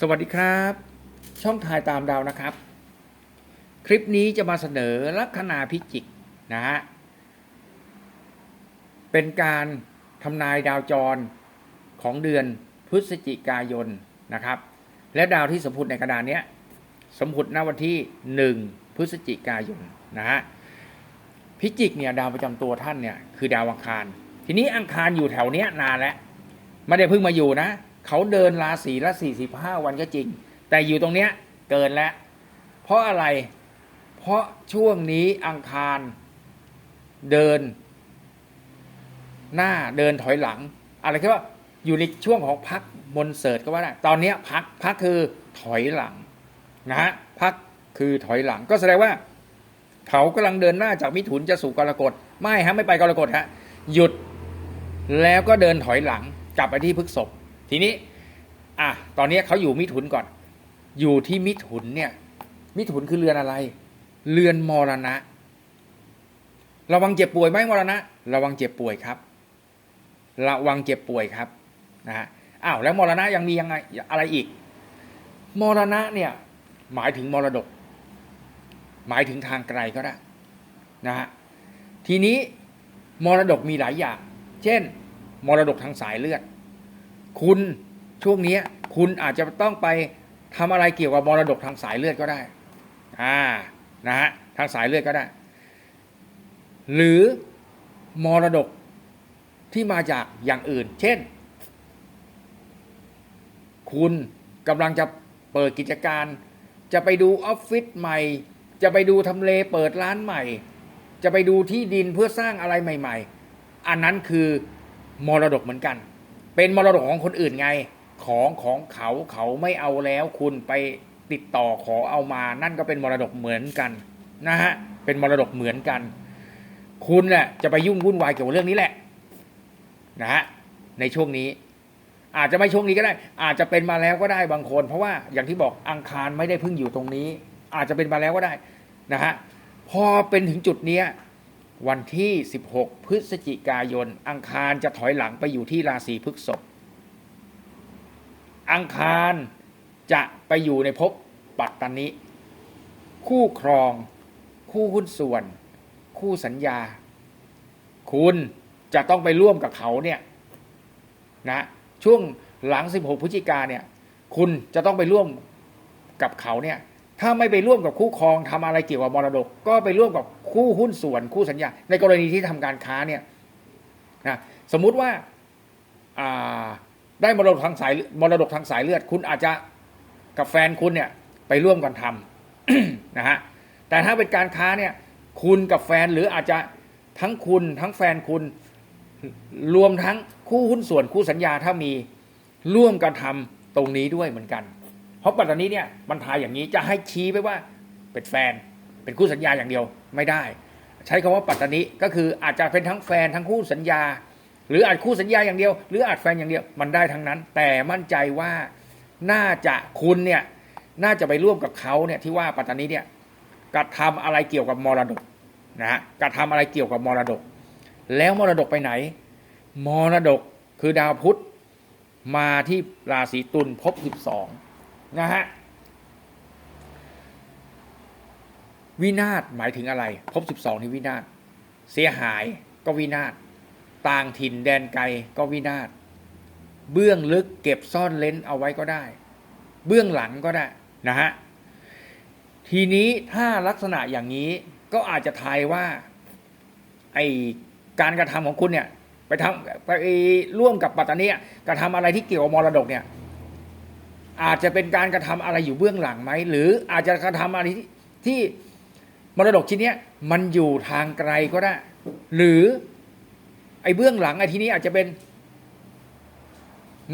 สวัสดีครับ ช่องถ่ายตามดาวนะครับ คลิปนี้จะมาเสนอลัคนาพิจิกนะฮะเป็นการทำนายดาวจรของเดือนพฤศจิกายนนะครับ และดาวที่สมพุติในกระดานเนี้ยสมพุติณวันที่ 1 พฤศจิกายนนะฮะพิจิกเนี่ยดาวประจำตัวท่านเนี่ยคือดาวอังคาร ทีนี้อังคารอยู่แถวเนี้ยนานแล้วไม่ได้เพิ่งมาอยู่นะ เขาเดินราศีละ45วันก็จริง แต่อยู่ตรงเนี้ยเกินแล้ว เพราะอะไร เพราะช่วงนี้อังคารเดิน หน้าเดินถอยหลัง อะไรคือว่าอยู่ในช่วงของพักบนเสิร์ตก็ว่าได้ตอนเนี้ยพักพักคือถอยหลังนะฮะพักคือถอยหลังก็แสดงว่า เขากำลังเดินหน้าจากมิถุนจะสู่กรกฎไม่ฮะไม่ไปกรกฎฮะหยุดแล้วก็เดินถอยหลังกลับไปที่พฤกษบ ทีนี้ อะตอนนี้เขาอยู่มิถุนก่อน อยู่ที่มิถุนเนี่ย มิถุนคือเรือนอะไร เรือนมรณะ ระวังเจ็บป่วยไหมมรณะ ระวังเจ็บป่วยครับ ระวังเจ็บป่วยครับนะฮะอ้าวแล้วมรณะยังมียังไงอะไรอีก มรณะเนี่ย หมายถึงมรดก หมายถึงทางไกลก็ได้นะฮะทีนี้มรดกมีหลายอย่าง เช่น มรดกทางสายเลือด คุณช่วงนี้คุณอาจจะต้องไปทำอะไรเกี่ยวกับมรดกทางสายเลือดก็ได้ อ่า นะฮะ ทางสายเลือดก็ได้ หรือมรดกที่มาจากอย่างอื่น เช่น คุณกำลังจะเปิดกิจการ จะไปดูออฟฟิศใหม่ จะไปดูทำเลเปิดร้านใหม่ จะไปดูที่ดินเพื่อสร้างอะไรใหม่ ๆ อันนั้นคือมรดกเหมือนกัน เป็นมรดกของคนอื่นไง ของของเขาเขาไม่เอาแล้วคุณไปติดต่อขอเอามา นั่นก็เป็นมรดกเหมือนกันนะฮะเป็นมรดกเหมือนกัน คุณน่ะจะไปยุ่งวุ่นวายเกี่ยวกับเรื่องนี้แหละนะฮะในช่วงนี้อาจจะไม่ช่วงนี้ก็ได้ อาจจะเป็นมาแล้วก็ได้บางคน เพราะว่าอย่างที่บอกอังคารไม่ได้เพิ่งอยู่ตรงนี้ อาจจะเป็นมาแล้วก็ได้นะฮะพอเป็นถึงจุดเนี้ย วันที่ 16 พฤศจิกายน อังคารจะถอยหลังไปอยู่ที่ราศีพฤษภอังคารจะไปอยู่ในภพปัตตานิคู่ครอง คู่หุ้นส่วน คู่สัญญา คุณจะต้องไปร่วมกับเขาเนี่ยนะช่วงหลัง 16 พฤศจิกาเนี่ย คุณจะต้องไปร่วมกับเขาเนี่ย ถ้าไม่ไปร่วมกับคู่ครองทำอะไรเกี่ยวกับมรดก ก็ไปร่วมกับคู่หุ้นส่วนคู่สัญญา ในกรณีที่ทำการค้าเนี่ยนะสมมุติว่าอ่าได้มรดกทางสายมรดกทางสายเลือด คุณอาจจะกับแฟนคุณเนี่ยไปร่วมกันทำนะฮะแต่ถ้าเป็นการค้าเนี่ยคุณกับแฟนหรืออาจจะทั้งคุณทั้งแฟนคุณรวมทั้งคู่หุ้นส่วนคู่สัญญาถ้ามีร่วมกันทำตรงนี้ด้วยเหมือนกัน ราะปัจจุบันนี้เนี่ยมันทายอย่างนี้จะให้ชี้ไปว่าเป็นแฟน เป็นคู่สัญญาอย่างเดียวไม่ได้ ใช้คำว่าปัตตานิก็คืออาจจะเป็นทั้งแฟนทั้งคู่สัญญา หรืออาจคู่สัญญาอย่างเดียว หรืออาจแฟนอย่างเดียวมันได้ทั้งนั้น แต่มั่นใจว่าน่าจะคุณเนี่ยน่าจะไปร่วมกับเขาเนี่ยที่ว่าปัตตานิเนี่ยกระทำอะไรเกี่ยวกับมรดกนะฮะกระทำอะไรเกี่ยวกับมรดก แล้วมรดกไปไหน มรดกคือดาวพุธมาที่ราศีตุลภพสิบสอง นะฮะวินาศหมายถึงอะไรพสิบสองนี่วินาศเสียหายก็วินาศต่างถิ่นแดนไกลก็วินาศเบื้องลึกเก็บซ่อนเลนเอาไว้ก็ได้ เบื้องหลังก็ได้นะฮะทีนี้ถ้าลักษณะอย่างนี้ก็อาจจะทายว่าไอการกระทำของคุณเนี่ย ไปทำไปร่วมกับปัตตานีกระทำอะไรที่เกี่ยวกับมรดกเนี่ย อาจจะเป็นการกระทำอะไรอยู่เบื้องหลังไหมหรืออาจจะกระทำอะไรที่ที่มรดกชิ้นนี้มันอยู่ทางไกลก็ได้ หรือไอ้เบื้องหลังไอ้ที่นี้อาจจะเป็น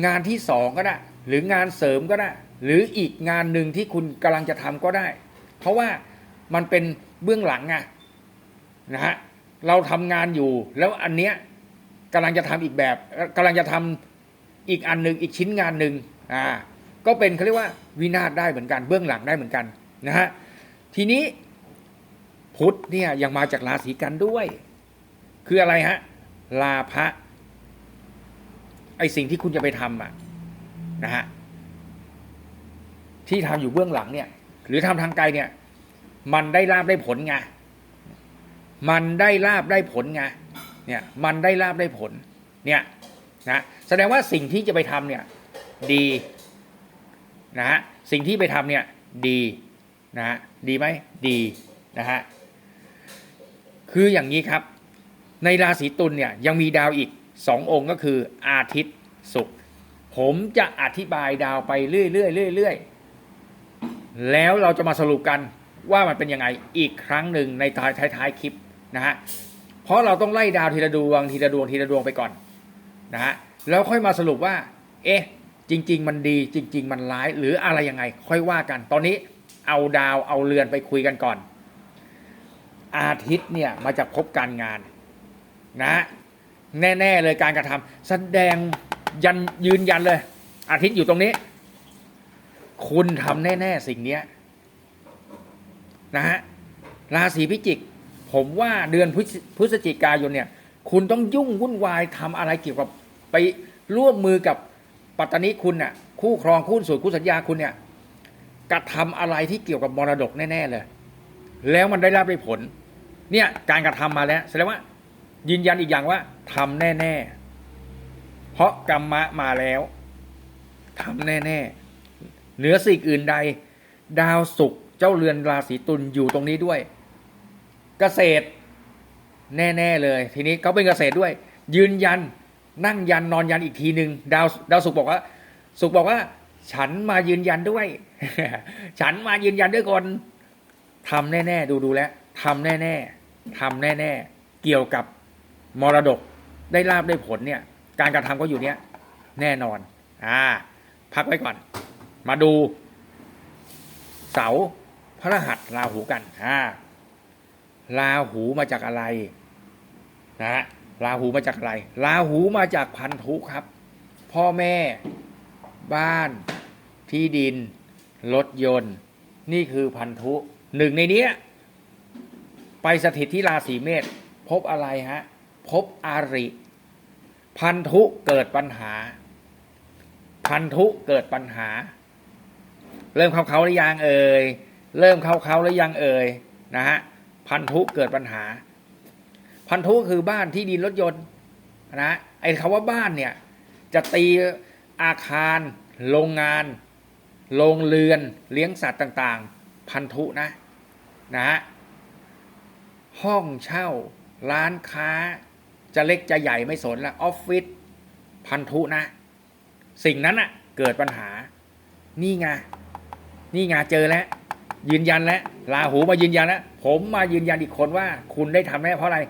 งานที่สองก็ได้หรืองานเสริมก็ได้ หรืออีกงานหนึ่งที่คุณกำลังจะทำก็ได้ เพราะว่ามันเป็นเบื้องหลังไงนะฮะเราทำงานอยู่ แล้วอันเนี้ยกำลังจะทำอีกแบบกำลังจะทำอีกอันหนึ่งอีกชิ้นงานหนึ่งอ่า ก็เป็นเขาเรียกว่าวินาศได้เหมือนกันเบื้องหลังได้เหมือนกันนะฮะทีนี้พุธเนี่ยยังมาจากราศีกันด้วย คืออะไรฮะลาภะไอสิ่งที่คุณจะไปทำอะนะฮะที่ทำอยู่เบื้องหลังเนี่ย หรือทำทางไกลเนี่ย มันได้ลาบได้ผลไงมันได้ลาบได้ผลไงเนี่ยมันได้ลาบได้ผลเนี่ยนะแสดงว่าสิ่งที่จะไปทำเนี่ย ดี นะฮะสิ่งที่ไปทำเนี่ยดีนะฮะดีไหมดีนะฮะคืออย่างนี้ครับ ในราศีตุลเนี่ยยังมีดาวอีกสององค์ก็คืออาทิตย์ศุกร์ผมจะอธิบายดาวไปเรื่อยๆเรื่อยๆแล้วเราจะมาสรุปกันว่ามันเป็นยังไงอีกครั้งหนึ่งในท้ายท้ายๆคลิปนะฮะเพราะเราต้องไล่ดาวทีละดวงทีละดวงทีละดวงไปก่อนนะฮะแล้วค่อยมาสรุปว่า เอ๊ะ จริง ๆ มันดีจริง ๆ มันร้ายหรืออะไรยังไง ค่อยว่ากัน ตอนนี้เอาดาวเอาเรือนไปคุยกันก่อน อาทิตย์เนี่ยมาจากภพการงานนะ แน่ๆเลยการกระทำแสดงยันยืนยันเลย อาทิตย์อยู่ตรงนี้ คุณทำแน่ ๆ สิ่งเนี้ยนะฮะราศีพิจิก ผมว่าเดือนพฤศพฤศจิกายนเนี่ย คุณต้องยุ่งวุ่นวายทำอะไรเกี่ยวกับไปร่วมมือกับ ปัตตานีคุณน่ะคู่ครองคู่ส่วนคู่สัญญาคุณเนี่ยกระทำอะไรที่เกี่ยวกับมรดกแน่ ๆ เลย แล้วมันได้รับได้ผล เนี่ยการกระทำมาแล้วแสดงว่า ยืนยันอีกอย่างว่าทำแน่ๆ เพราะกรรมะมาแล้วทำแน่ๆ เหนือสิ่งอื่นใด ดาวศุกร์เจ้าเรือนราศีตุลอยู่ตรงนี้ด้วย เกษตร แน่ ๆ เลย ทีนี้เขาเป็นเกษตรด้วย ยืนยัน นั่งยันนอนยันอีกทีหนึ่งดาวดาวศุกบอกว่าศุกบอกว่า ฉันมายืนยันด้วย ฉันมายืนยันด้วยคนทำแน่ๆดูดูแลทำแน่ๆทำแน่ๆเกี่ยวกับมรดกได้ลาบได้ผลเนี่ย การกระทำก็อยู่เนี้ยแน่นอน อ่า พักไว้ก่อน มาดู เสาพระรหัสราหูกันอ่าราหูมาจากอะไร นะฮะ ราหูมาจากอะไร ราหูมาจากพันธุครับ พ่อแม่ บ้าน ที่ดิน รถยนต์ นี่คือพันธุหนึ่งในเนี้ยไปสถิตที่ราศีเมษพบอะไรฮะ พบอาริ พันธุเกิดปัญหา พันธุเกิดปัญหา เริ่มเข้าเขาหรือยังเอ่ยเริ่มเข้าเขาหรือยังเอ่ยนะฮะพันธุเกิดปัญหา พันธุคือบ้านที่ดินรถยนต์นะไอ้คำว่าบ้านเนี่ย จะตีอาคาร โรงงาน โรงเรือน เลี้ยงสัตว์ต่าง ๆ พันธุนะนะฮะห้องเช่า ร้านค้า จะเล็กจะใหญ่ไม่สนละออฟฟิศพันธุนะ สิ่งนั้นอะเกิดปัญหา นี่ไงนี่ไงเจอแล้ว ยืนยันแล้วลาหูมายืนยันแล้วผมมายืนยันอีกคนว่า คุณได้ทำแน่เพราะอะไร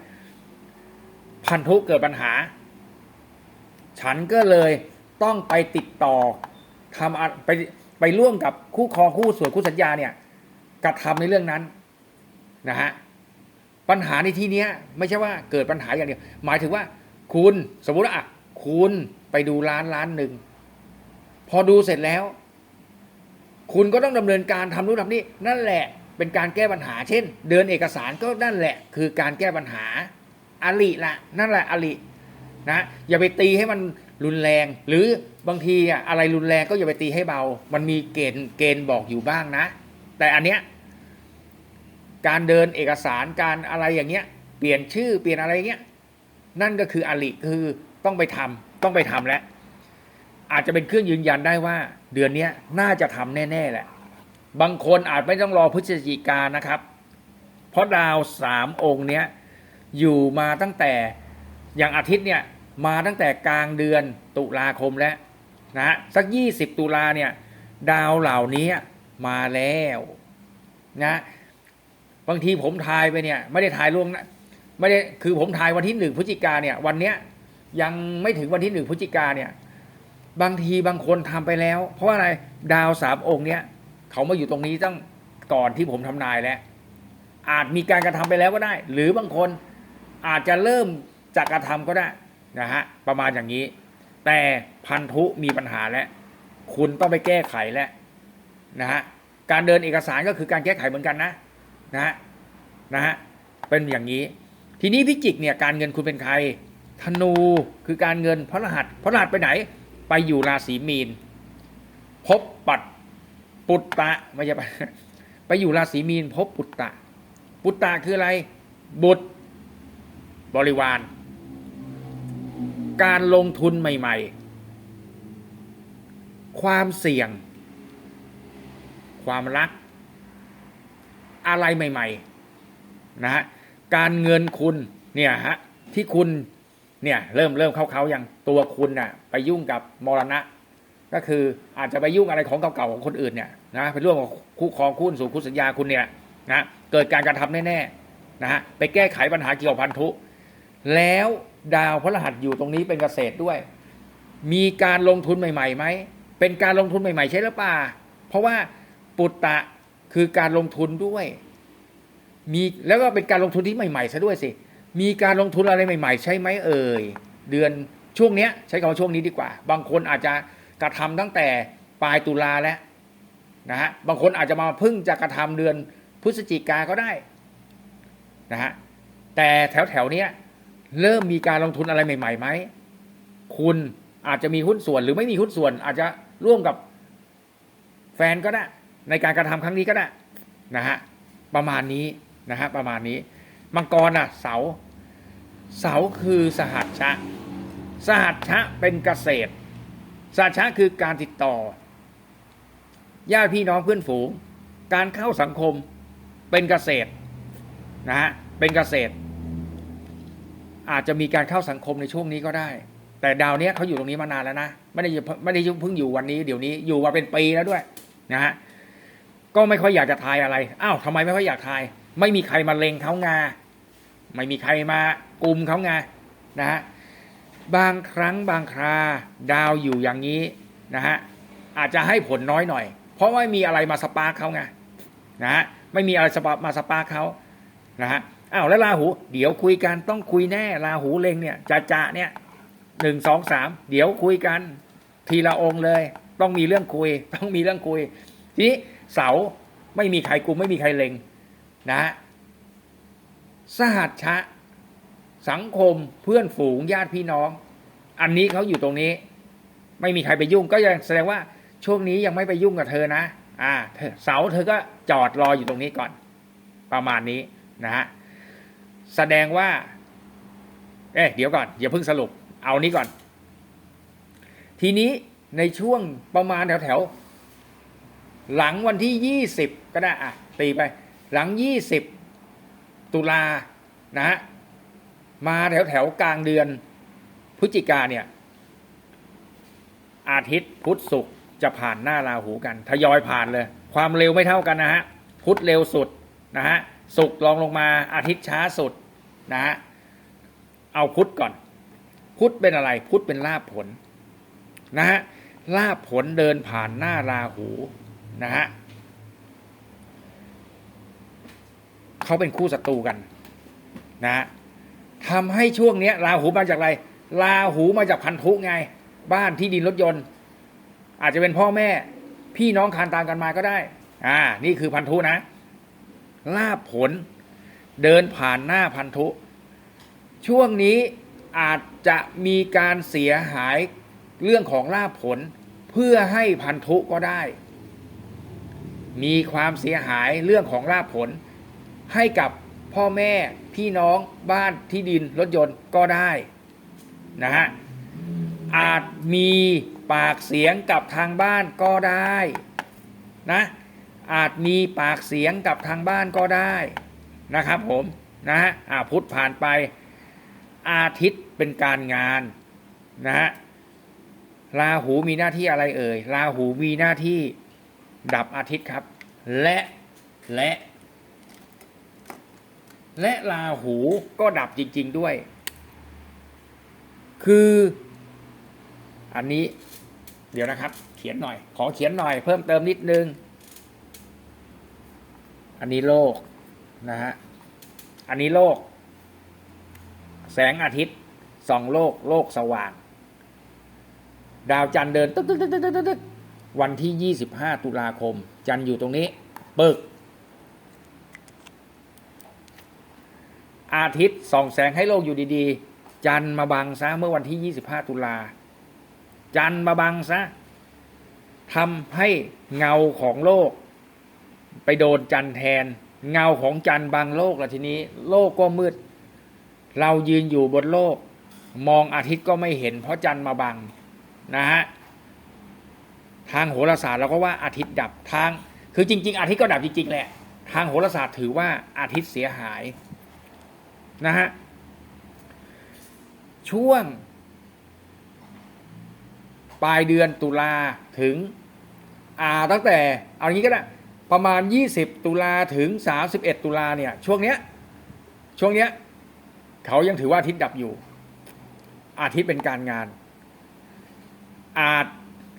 พันธุเกิดปัญหา ฉันก็เลยต้องไปติดต่อทำไปไปร่วมกับคู่ครองคู่ส่วนคู่สัญญาเนี่ยกระทำในเรื่องนั้นนะฮะปัญหาในที่เนี้ย ไม่ใช่ว่าเกิดปัญหาอย่างเดียว หมายถึงว่า คุณสมมุติว่าอะคุณไปดูร้านร้านหนึ่งพอดูเสร็จแล้ว คุณก็ต้องดำเนินการทำนู่นทำนี่นั่นแหละ เป็นการแก้ปัญหา เช่น เดินเอกสารก็นั่นแหละ คือการแก้ปัญหา อลิละนั่นแหละอลินะอย่าไปตีให้มันรุนแรง หรือบางทีอะอะไรรุนแรงก็อย่าไปตีให้เบา มันมีเกณฑ์เกณฑ์บอกอยู่บ้างนะ แต่อันเนี้ยการเดินเอกสารการอะไรอย่างเงี้ย เปลี่ยนชื่อเปลี่ยนอะไรเงี้ยนั่นก็คืออลิคือต้องไปทำต้องไปทำแล้วอาจจะเป็นเครื่องยืนยันได้ว่า เดือนนี้น่าจะทำแน่ ๆ แหละ บางคนอาจไม่ต้องรอพฤศจิกานะครับ เพราะดาวสามองค์เนี้ย อยู่มาตั้งแต่อย่างอาทิตย์เนี่ยมาตั้งแต่กลางเดือนตุลาคมแล้วนะฮะสักยี่สิบตุลาเนี่ยดาวเหล่านี้มาแล้วนะบางทีผมทายไปเนี่ยไม่ได้ทายล่วงนะไม่ได้คือผมทายวันที่หนึ่งพฤศจิกาเนี่ยวันเนี้ยยังไม่ถึงวันที่หนึ่งพฤศจิกาเนี่ยบางทีบางคนทำไปแล้ว เพราะว่าอะไรดาวสามองค์เนี้ยเขามาอยู่ตรงนี้ตั้งก่อนที่ผมทำนายแล้วอาจมีการกระทำไปแล้วก็ได้ หรือบางคน อาจจะเริ่มจากกระทำก็ได้นะฮะประมาณอย่างนี้ แต่พันธุมีปัญหาแล้วคุณต้องไปแก้ไขแล้วนะฮะการเดินเอกสารก็คือการแก้ไขเหมือนกันนะนะฮะนะฮะเป็นอย่างนี้ ทีนี้พิจิกเนี่ยการเงินคุณเป็นใครธนูคือการเงินพระรหัสพระรหัสไปไหน ไปอยู่ราศีมีนพบปัดปุตตะไม่ใช่ไปไปอยู่ราศีมีนพบปุตตะ ปุตตะคืออะไร บุตร บริวาร การลงทุนใหม่ ๆ ความเสี่ยง ความรัก อะไรใหม่ ๆ นะฮะ การเงินคุณเนี่ยฮะที่คุณเนี่ยเริ่มเริ่มเข้าๆอย่างตัวคุณน่ะไปยุ่งกับมรณะ ก็คืออาจจะไปยุ่งอะไรของเก่าๆของคนอื่นเนี่ยนะเป็นเรื่องของคู่ครองคู่สู่คู่สัญญาคุณเนี่ยนะเกิดการกระทำแน่ๆนะฮะไปแก้ไขปัญหาเกี่ยวกับพันธุ แล้วดาวพฤหัสอยู่ตรงนี้เป็นเกษตรด้วย มีการลงทุนใหม่ๆไหม เป็นการลงทุนใหม่ๆใช่หรือเปล่า เพราะว่าปุตตะคือการลงทุนด้วย มีแล้วก็เป็นการลงทุนที่ใหม่ๆซะด้วยสิ มีการลงทุนอะไรใหม่ ๆ ใช่ไหมเอ่ย เดือนช่วงเนี้ย ใช้คำว่าช่วงนี้ดีกว่า บางคนอาจจะกระทำตั้งแต่ปลายตุลาแล้วนะฮะ บางคนอาจจะมาพิ่งจะกระทำเดือนพฤศจิกาก็ได้นะฮะ แต่แถวแถวๆเนี้ย เริ่มมีการลงทุนอะไรใหม่ๆไหมคุณอาจจะมีหุ้นส่วนหรือไม่มีหุ้นส่วน อาจจะร่วมกับแฟนก็ได้ในการกระทำครั้งนี้ก็ได้นะฮะประมาณนี้นะฮะประมาณนี้ มังกรอะเสา เสาคือสหัชชะ สหัชชะเป็นเกษตร สหัชชะคือการติดต่อญาติพี่น้องเพื่อนฝูง การเข้าสังคมเป็นเกษตรนะฮะเป็นเกษตร อาจจะมีการเข้าสังคมในช่วงนี้ก็ได้ แต่ดาวเนี้ยเขาอยู่ตรงนี้มานานแล้วนะ ไม่ได้ไม่ได้เพิ่งอยู่วันนี้เดี๋ยวนี้อยู่มาเป็นปีแล้วด้วยนะฮะก็ไม่ค่อยอยากจะทายอะไรอ้าวทำไมไม่ค่อยอยากทาย ไม่มีใครมาเลงเขางาไม่มีใครมากลุ่มเขาไงนะฮะบางครั้งบางคราดาวอยู่อย่างนี้นะฮะอาจจะให้ผลน้อยหน่อย เพราะไม่มีอะไรมาสปาร์เขาไงนะฮะไม่มีอะไรสปามาสปาร์เขานะฮะ อ้าวแล้วราหู เดี๋ยวคุยกันต้องคุยแน่ราหูเล็งเนี่ยจะจะเนี่ยหนึ่งสองสามเดี๋ยวคุยกัน ทีละองค์เลย ต้องมีเรื่องคุย ต้องมีเรื่องคุย ทีนี้เสาไม่มีใครกลุ่มไม่มีใครเล็งนะฮะสหัชชะ สังคมเพื่อนฝูงญาติพี่น้อง อันนี้เขาอยู่ตรงนี้ ไม่มีใครไปยุ่ง ก็ยังแสดงว่าช่วงนี้ยังไม่ไปยุ่งกับเธอนะ อ่าเสาเธอก็จอดรออยู่ตรงนี้ก่อน ประมาณนี้นะฮะ แสดงว่า เอ๊ะเดี๋ยวก่อน อย่าเพิ่งสรุป เอานี้ก่อน ทีนี้ในช่วงประมาณแถวๆ หลังวันที่ยี่สิบก็ได้อะตีไป หลังยี่สิบตุลานะฮะมาแถวแถวกลางเดือนพฤศจิกาเนี่ย อาทิตย์พุธศุกร์จะผ่านหน้าราหูกันทยอยผ่านเลย ความเร็วไม่เท่ากันนะฮะพุธเร็วสุดนะฮะศุกร์ลองลงมาอาทิตย์ช้าสุด นะฮะเอาพุทธก่อน พุทธเป็นอะไร พุทธเป็นลาภผลนะฮะลาภผลเดินผ่านหน้าราหูนะฮะเขาเป็นคู่ศัตรูกันนะทำให้ช่วงเนี้ยราหูมาจากอะไรราหูมาจากพันธุไง บ้านที่ดินรถยนต์ อาจจะเป็นพ่อแม่ พี่น้องคานตามกันมาก็ได้ อ่า นี่คือพันธุนะลาภผล เดินผ่านหน้าพันธุ ช่วงนี้อาจจะมีการเสียหายเรื่องของลาภผลเพื่อให้พันธุก็ได้ มีความเสียหายเรื่องของลาภผล ให้กับพ่อแม่พี่น้องบ้านที่ดินรถยนต์ก็ได้นะฮะอาจมีปากเสียงกับทางบ้านก็ได้นะอาจมีปากเสียงกับทางบ้านก็ได้ นะครับผมนะฮะอ่าพุธผ่านไป อาทิตย์เป็นการงานนะฮะราหูมีหน้าที่อะไรเอ่ยราหูมีหน้าที่ดับอาทิตย์ครับ และและ และราหูก็ดับจริง ๆด้วย คือ อันนี้เดี๋ยวนะครับ เขียนหน่อย ขอเขียนหน่อย เพิ่มเติมนิดนึง อันนี้โลก นะฮะ อันนี้โลก แสงอาทิตย์ส่องโลก โลกสว่าง ดาวจันทร์เดินตึ๊กตึ๊กตึ๊กตึ๊กตึ๊กวันที่ยี่สิบห้าตุลาคม จันทร์อยู่ตรงนี้ ปึก อาทิตย์ส่องแสงให้โลกอยู่ดีๆ จันทร์มาบังซะเมื่อวันที่25ตุลา จันทร์มาบังซะทำให้เงาของโลก ไปโดนจันทร์แทน เงาของจันทร์บังโลกล้วทีนี้ โลกก็มืด เรายืนอยู่บนโลก มองอาทิตย์ก็ไม่เห็น เพราะจันทร์มาบังนะฮะทางโหราศาสตร์เราก็ว่าอาทิตย์ดับทาง คือจริง ๆ อาทิตย์ก็ดับจริงๆแหละ ทางโหราศาสตร์ถือว่าอาทิตย์เสียหายนะฮะช่วง ปลายเดือนตุลาถึง อ่าตั้งแต่ เอางี้ก็ได้ ประมาณ 20 ตุลาถึง 31 ตุลาเนี่ยช่วงเนี้ยช่วงเนี้ยเขายังถือว่าอาทิตย์ดับอยู่ อาทิตย์เป็นการงาน อาจ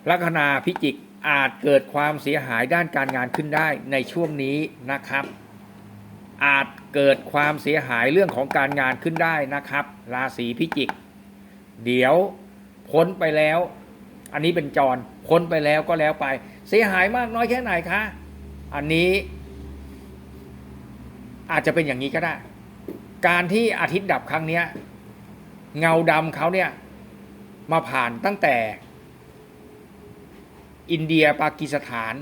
ลัคนาพิจิกอาจเกิดความเสียหายด้านการงานขึ้นได้ในช่วงนี้นะครับ อาจเกิดความเสียหายเรื่องของการงานขึ้นได้นะครับ ราศีพิจิก เดี๋ยวพ้นไปแล้ว อันนี้เป็นจรพ้นไปแล้วก็แล้วไป เสียหายมากน้อยแค่ไหนคะ อันนี้ อาจจะเป็นอย่างนี้ก็ได้ การที่อาทิตย์ดับครั้งเนี้ย เงาดำเขาเนี่ย มาผ่านตั้งแต่ อินเดียปากีสถาน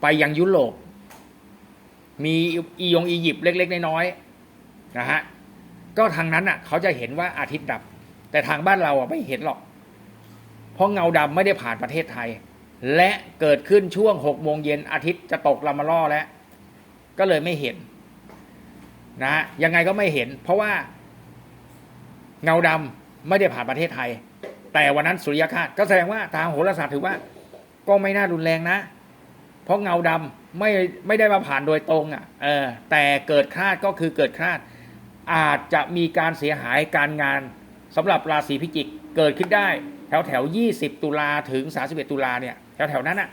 ไปยังยุโรปมีอียงอียิปต์เล็ก ๆ น้อยๆนะฮะก็ทางนั้นอะ เขาจะเห็นว่าอาทิตย์ดับ แต่ทางบ้านเราอะไม่เห็นหรอก เพราะเงาดำไม่ได้ผ่านประเทศไทย และเกิดขึ้นช่วงหกโมงเย็นอาทิตย์จะตกลามาล่อแล้ว ก็เลยไม่เห็น นะฮะยังไงก็ไม่เห็น เพราะว่าเงาดำไม่ได้ผ่านประเทศไทย แต่วันนั้นสุริยคาสก็แสดงว่าทางโหราศาสตร์ถือว่า ก็ไม่น่ารุนแรงนะ เพราะเงาดำไม่ไม่ได้มาผ่านโดยตรงอะ เออ แต่เกิดคาดก็คือเกิดคาด อาจจะมีการเสียหายการงานสำหรับราศีพิจิกเกิดขึ้นได้แถวแถว20 ตุลาถึง 31 ตุลาเนี่ย แถวแถวนั้นอะ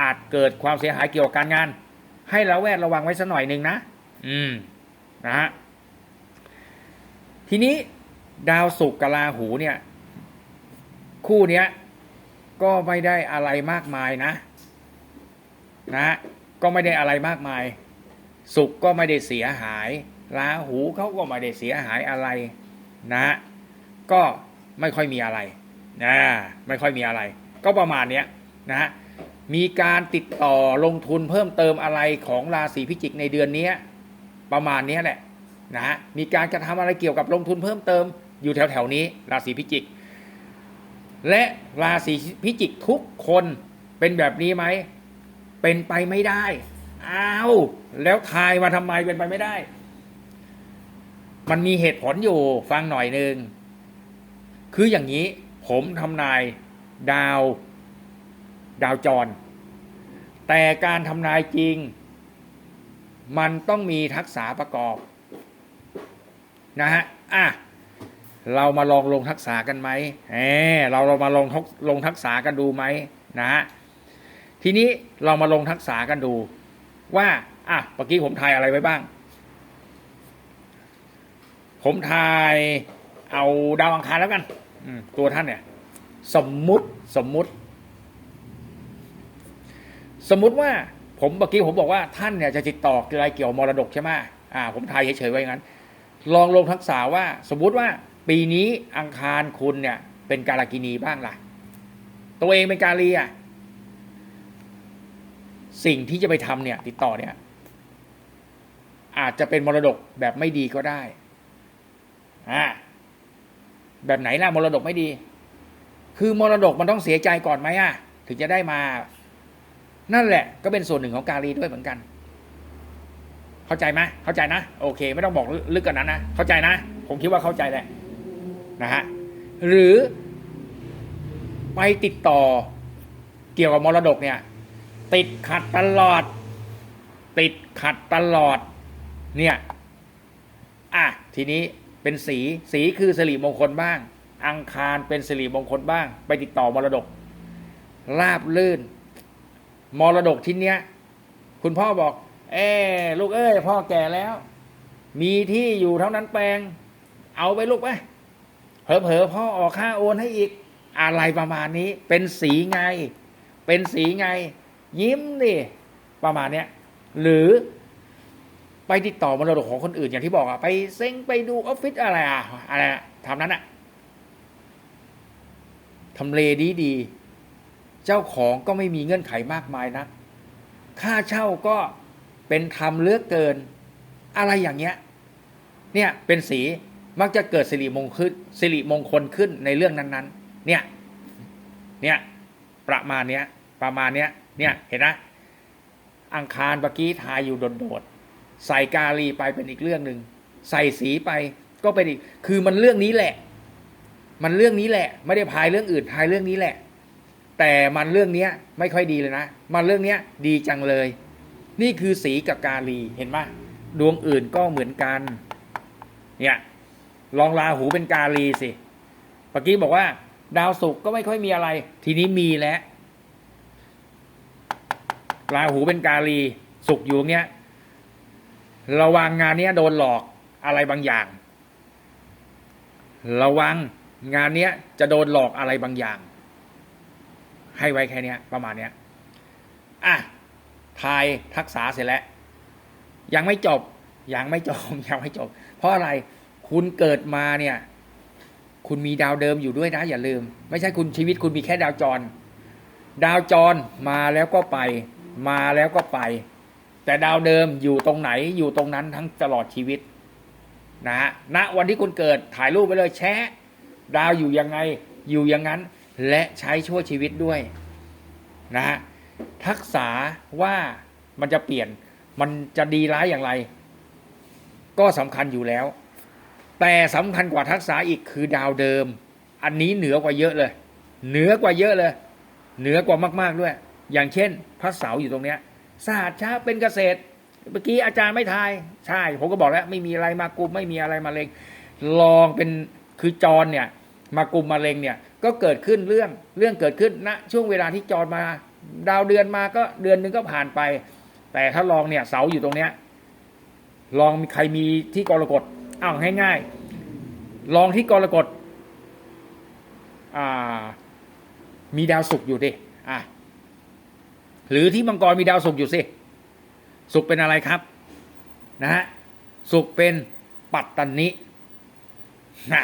อาจเกิดความเสียหายเกี่ยวกับการงาน ให้ระแวดระวังไว้สักหน่อยหนึ่งนะ อืมนะฮะทีนี้ดาวศุกร์กับราหูเนี่ย คู่เนี้ยก็ไม่ได้อะไรมากมายนะ นะฮะก็ไม่ได้อะไรมากมาย สุขก็ไม่ได้เสียหายราหูเขาก็ไม่ได้เสียหายอะไร นะฮะก็ไม่ค่อยมีอะไรนะไม่ค่อยมีอะไร ก็ประมาณเนี้ย นะฮะมีการติดต่อลงทุนเพิ่มเติมอะไรของราศีพิจิกในเดือนนี้ประมาณนี้แหละนะฮะมีการกระทำอะไรเกี่ยวกับลงทุนเพิ่มเติมอยู่แถวแถวๆนี้ ราศีพิจิก และราศีพิจิกทุกคนเป็นแบบนี้ไหมเป็นไปไม่ได้อ้าวแล้วทายมาทำไมเป็นไปไม่ได้ มันมีเหตุผลอยู่ฟังหน่อยหนึ่งคืออย่างนี้ผมทำนายดาว ดาวจร แต่การทำนายจริง มันต้องมีทักษะประกอบนะฮะอะเรามาลองลงทักษะกันไหมเออเราเรามาลงทกลงทักษะกันดูไหมนะฮะทีนี้เรามาลงทักษะกันดู ว่าอะเมื่อกี้ผมทายอะไรไว้บ้าง ผมทายเอาดาวอังคารแล้วกันตัวท่านเนี่ย สมมุติสมมุติ สมมุติว่าผมเมื่อกี้ผมบอกว่าท่านเนี่ยจะติดต่ออะไรเกี่ยวมรดกใช่ไหมอ่า ผมทายเฉยๆไว้งั้น ลองลงทักษะว่า สมมุติว่าปีนี้อังคารคุณเนี่ย เป็นกาลกินีบ้างล่ะ ตัวเองเป็นกาลีอะสิ่งที่จะไปทำเนี่ย ติดต่อเนี่ย อาจจะเป็นมรดกแบบไม่ดีก็ได้อ่าแบบไหนล่ะมรดกไม่ดี คือมรดกมันต้องเสียใจก่อนไหมอะ ถึงจะได้มา นั่นแหละก็เป็นส่วนหนึ่งของกาลีด้วยเหมือนกัน เข้าใจไหมเข้าใจนะ โอเค ไม่ต้องบอกลึกกว่านั้นนะ เข้าใจนะ ผมคิดว่าเข้าใจแหละนะฮะหรือไปติดต่อเกี่ยวกับมรดกเนี่ย ติดขัดตลอด ติดขัดตลอด เนี่ย อะทีนี้เป็นสีสีคือสิริมงคลบ้าง อังคารเป็นสิริมงคลบ้าง ไปติดต่อมรดก ราบลื่น มรดกชิ้นเนี้ย คุณพ่อบอก เอ้ลูกเอ้ยพ่อแก่แล้ว มีที่อยู่เท่านั้นแปลง เอาไปลูกไปเผลอๆพ่อออกค่าโอนให้อีก อะไรประมาณนี้ เป็นสีไง เป็นสีไง ยิ้มดิประมาณเนี้ยหรือไปติดต่อมรดกของคนอื่นอย่างที่บอกอะไปเซ็งไปดูออฟฟิศอะไรอะอะไรทำนั้นอะทำเลดีดี เจ้าของก็ไม่มีเงื่อนไขมากมายนะค่าเช่าก็เป็นธรรมเลือกเกิน อะไรอย่างเงี้ย เนี่ยเป็นสีมักจะเกิดสิริมงคลสิริมงคลขึ้นในเรื่องนั้นๆ เนี่ย เนี่ยประมาณเนี้ย ประมาณเนี้ย เนี่ยเห็นไหมอังคารเมื่อกี้ทายอยู่โดดๆ ใส่กาลีไปเป็นอีกเรื่องหนึ่ง ใส่สีไปก็เป็นอีก คือมันเรื่องนี้แหละ มันเรื่องนี้แหละ ไม่ได้พายเรื่องอื่นพายเรื่องนี้แหละ แต่มันเรื่องเนี้ยไม่ค่อยดีเลยนะ มันเรื่องเนี้ยดีจังเลย นี่คือสีกับกาลีเห็นไหมดวงอื่นก็เหมือนกัน เนี่ยลองลาหูเป็นกาลีสิเมื่อกี้บอกว่า ดาวศุกร์ก็ไม่ค่อยมีอะไร ทีนี้มีแล้วลาหูเป็นกาลีศุกร์อยู่เนี้ยระวังงานเนี้ยโดนหลอกอะไรบางอย่าง ระวังงานเนี้ยจะโดนหลอกอะไรบางอย่าง ให้ไว้แค่เนี้ยประมาณเนี้ยอะทายทักษะเสร็จแล้ว ยังไม่จบ ยังไม่จบยังไม่จบ เพราะอะไรคุณเกิดมาเนี่ย คุณมีดาวเดิมอยู่ด้วยนะ อย่าลืม ไม่ใช่คุณชีวิตคุณมีแค่ดาวจร ดาวจรมาแล้วก็ไป มาแล้วก็ไป แต่ดาวเดิมอยู่ตรงไหนอยู่ตรงนั้นทั้งตลอดชีวิตนะฮะณวันที่คุณเกิดถ่ายรูปไปเลยแชะดาวอยู่ยังไง อยู่อย่างนั้น และใช้ชั่วชีวิตด้วยนะฮะทักษะว่ามันจะเปลี่ยนมันจะดีร้ายอย่างไร ก็สำคัญอยู่แล้ว แต่สำคัญกว่าทักษะอีกคือดาวเดิม อันนี้เหนือกว่าเยอะเลย เหนือกว่าเยอะเลย เหนือกว่ามาก ๆด้วย อย่างเช่น พระเสาอยู่ตรงเนี้ยศาสตร์ช้าเป็นเกษตร เมื่อกี้อาจารย์ไม่ทาย ใช่ ผมก็บอกแล้ว ไม่มีอะไรมากุมไม่มีอะไรมาเลงลองเป็นคือจรเนี่ย มากุมมาเลงเนี่ยก็เกิดขึ้นเรื่องเรื่องเกิดขึ้นณช่วงเวลาที่จรมา ดาวเดือนมาก็เดือนหนึ่งก็ผ่านไป แต่ถ้าลองเนี่ยเสาอยู่ตรงเนี้ยลองมีใครมีที่กรกฎอ้าวง่ายๆลองที่กรกฎอ่ามีดาวศุกร์อยู่ดิอะหรือที่มังกรมีดาวศุกร์อยู่สิศุกร์เป็นอะไรครับนะฮะศุกร์เป็นปัตตานินะ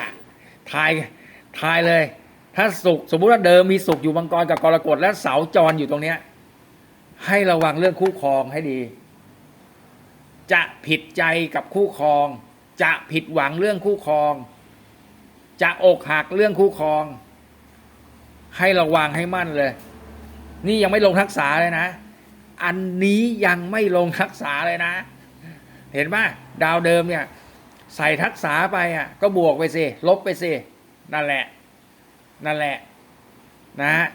ทาย ทายเลย ถ้าศุกสมมุติว่าเดิมมีศุกอยู่มังกรกับกรกฎและเสาจรอยู่ตรงเนี้ย ให้ระวังเรื่องคู่ครองให้ดี จะผิดใจกับคู่ครอง จะผิดหวังเรื่องคู่ครอง จะอกหักเรื่องคู่ครอง ให้ระวังให้มั่นเลย นี่ยังไม่ลงทักษะเลยนะ อันนี้ยังไม่ลงทักษะเลยนะ เห็นไหมดาวเดิมเนี่ย ใส่ทักษะไปอะ ก็บวกไปสิลบไปสิ นั่นแหละ นั่นแหละนะฮะ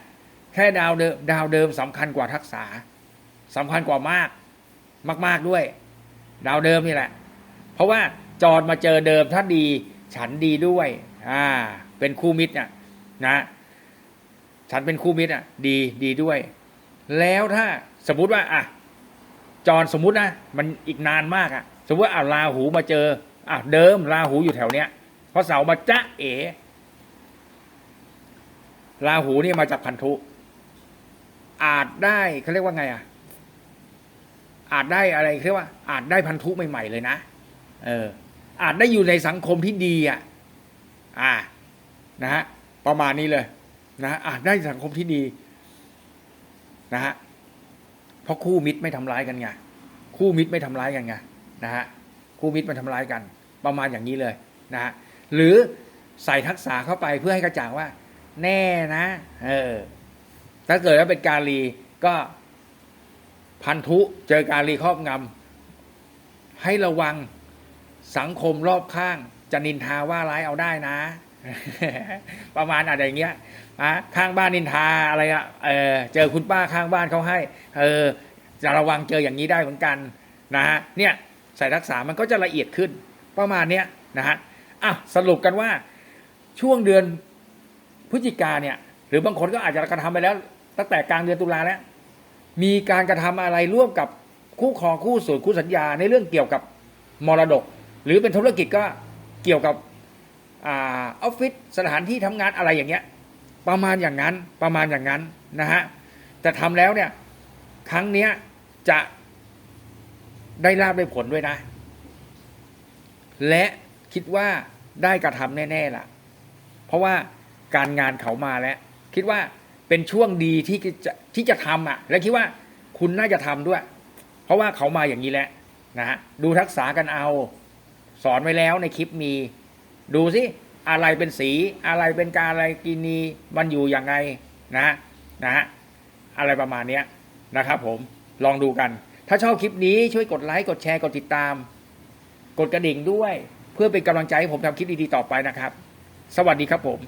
แค่ดาวเดิมดาวเดิมสำคัญกว่าทักษะสำคัญกว่ามาก มาก ๆด้วย ดาวเดิมนี่แหละ เพราะว่าจอดมาเจอเดิมถ้าดี ฉันดีด้วย อ่า เป็นคู่มิตรอะนะ ฉันเป็นคู่มิตรอะ ดีดีด้วย แล้วถ้าสมมติว่า อะจรสมมตินะมันอีกนานมากอะ สมมติว่าอะราหูมาเจออะเดิมราหูอยู่แถวเนี้ยพอเสามาจ้าเอ ราหูนี่มาจากพันธุ อาจได้เขาเรียกว่าไงอะ อาจได้อะไรเรียกว่า อาจได้พันธุใหม่ๆเลยนะเออ อาจได้อยู่ในสังคมที่ดีอะ อ่า นะฮะประมาณนี้เลย นะอาจได้สังคมที่ดี นะฮะเพราะคู่มิตรไม่ทำร้ายกันไงคู่มิตรไม่ทำร้ายกันไงนะฮะคู่มิตรไม่ทำร้ายกัน ประมาณอย่างนี้เลย นะฮะหรือใส่ทักษะเข้าไปเพื่อให้กระจ่างว่า แน่นะ เออ ถ้าเกิดว่าเป็นการีก็พันธุเจอการีครอบงำให้ระวังสังคมรอบข้าง จะนินทาว่าร้ายเอาได้นะ ประมาณอะไรอย่างเงี้ยอะข้างบ้านนินทาอะไรอะเออเจอคุณป้าข้างบ้านเขาให้ เออ จะระวังเจออย่างนี้ได้เหมือนกันนะฮะเนี่ยใส่ทักษะมันก็จะละเอียดขึ้น ประมาณเนี้ยนะฮะอะสรุปกันว่าช่วงเดือน พฤศจิกาเนี่ย หรือบางคนก็อาจจะกระทำไปแล้ว ตั้งแต่กลางเดือนตุลาแล้ว มีการกระทำอะไรร่วมกับคู่ครองคู่ส่วนคู่สัญญาในเรื่องเกี่ยวกับมรดก หรือเป็นธุรกิจก็เกี่ยวกับออฟฟิศสถานที่ทำงานอะไรอย่างเงี้ย ประมาณอย่างนั้นประมาณอย่างนั้นนะฮะแต่ทำแล้วเนี่ยครั้งเนี้ยจะได้ลาบได้ผลด้วยนะ และคิดว่าได้กระทำแน่ๆล่ะ เพราะว่า การงานเขามาแล้ว คิดว่าเป็นช่วงดีที่จะที่จะทำอะ และคิดว่าคุณน่าจะทำด้วย เพราะว่าเขามาอย่างนี้แหละนะฮะดูทักษะกันเอา สอนไว้แล้วในคลิปมี ดูสิอะไรเป็นสี อะไรเป็นการอะไรกินีมันอยู่อยังไงนะฮะนะฮะอะไรประมาณเนี้ยนะครับผมลองดูกัน ถ้าชอบคลิปนี้ช่วยกดไลค์กดแชร์กดติดตาม กดกระดิ่งด้วย เพื่อเป็นกำลังใจให้ผมทำคลิปดีๆต่อไปนะครับ สวัสดีครับผม